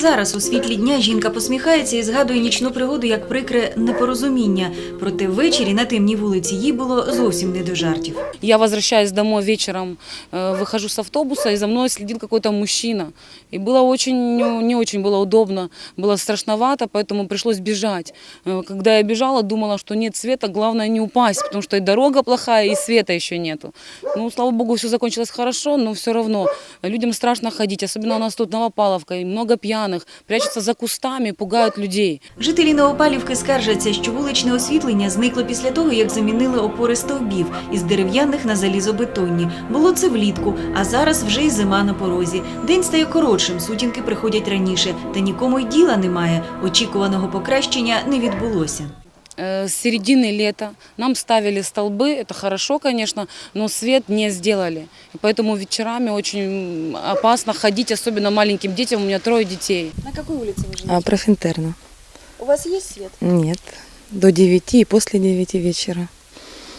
зараз у світлі дня жінка посміхається і згадує нічну пригоду як прикре непорозуміння. Проте ввечері на темній вулиці їй було зовсім не до жартів. Я возвращаюсь домой вечером, э, выхожу с автобуса, и за мной следил какой-то мужчина. И было очень, ну, не очень было удобно, было страшновато, поэтому пришлось бежать. Э, Когда я бежала, думала, что нет света, главное не упасть, потому что и дорога плохая, и света еще нету. Ну, слава богу, все закончилось хорошо, но все равно людям страшно ходить, особенно у нас тут Новопаловка, и много пьяных, прячутся за кустами, пугають людей. Жителі Новопалівки скаржаться, що вуличне освітлення зникло після того, як замінили опори стовбів із дерев'яних на залізобетонні. Було це влітку, а зараз вже й зима на порозі. День стає коротшим, сутінки приходять раніше, та нікому й діла немає. Очікуваного покращення не відбулося. Э, С середины лета нам ставили столбы, это хорошо, конечно, но свет не сделали. И поэтому вечерами очень опасно ходить, особенно маленьким детям. У меня трое детей. На какой улице вы живете? А профинтерно? У вас есть свет? Нет. До 9 и после 9 вечера.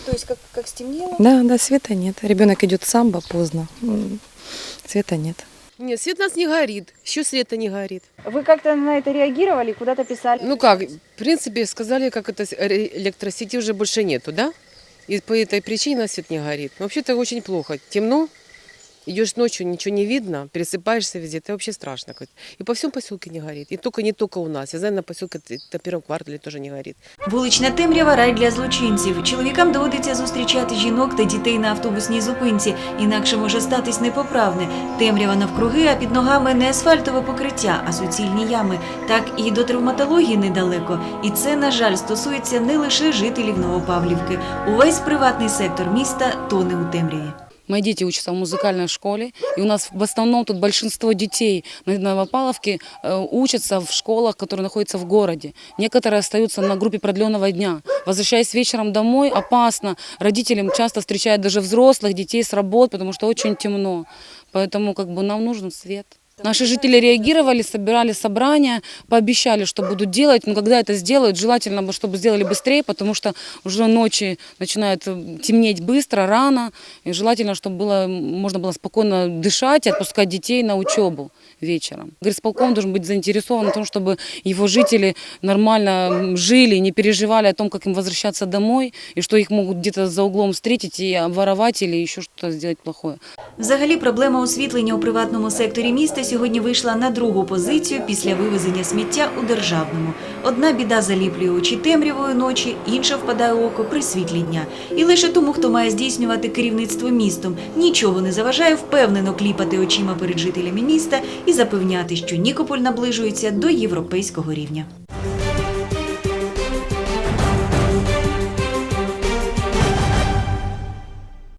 То есть как, как стемнело? Да, да, света нет. Ребенок идет самбо поздно. Света нет. Нет, свет у нас не горит. Еще света не горит. Вы как-то на это реагировали, куда-то писали? Ну как, в принципе, сказали, как это с- ре- электросети уже больше нету, да? И по этой причине у нас свет не горит. Но вообще-то очень плохо. Темно, идешь ночью, ничего не видно, пересыпаешься везде, это вообще страшно. И по всем поселке не горит. И только не только у нас. Я знаю, на поселке на первом квартале тоже не горит. Вулична темрява рай для злочинців. Чоловікам доводиться зустрічати жінок та дітей на автобусній зупинці, інакше може статись непоправне. Темрява навкруги, а під ногами не асфальтове покриття, а суцільні ями. Так і до травматології недалеко. І це, на жаль, стосується не лише жителів Новопавлівки. Увесь приватний сектор міста тоне у темряві. Мои дети учатся в музыкальной школе, и у нас в основном тут большинство детей на Новопаловке э, учатся в школах, которые находятся в городе. Некоторые остаются на группе продленного дня. Возвращаясь вечером домой, опасно. Родителям часто встречают даже взрослых детей с работ, потому что очень темно. Поэтому как бы нам нужен свет. Наши жители реагировали, собирали собрания, пообещали, что будут делать, но когда это сделают, желательно, бы, чтобы сделали быстрее, потому что уже ночи начинает э, темнеть быстро, рано, и желательно, чтобы было, можно было спокойно дышать и отпускать детей на учебу вечером. Горисполком должен быть заинтересован в том, чтобы его жители нормально м, жили, не переживали о том, как им возвращаться домой, и что их могут где-то за углом встретить и обворовать или еще что-то сделать плохое. Взагалі, проблема освітлення у приватному секторі міста сьогодні вийшла на другу позицію після вивезення сміття у державному. Одна біда заліплює очі темрявої ночі, інша впадає у око при світлі дня. І лише тому, хто має здійснювати керівництво містом, нічого не заважає впевнено кліпати очима перед жителями міста і запевняти, що Нікополь наближується до європейського рівня.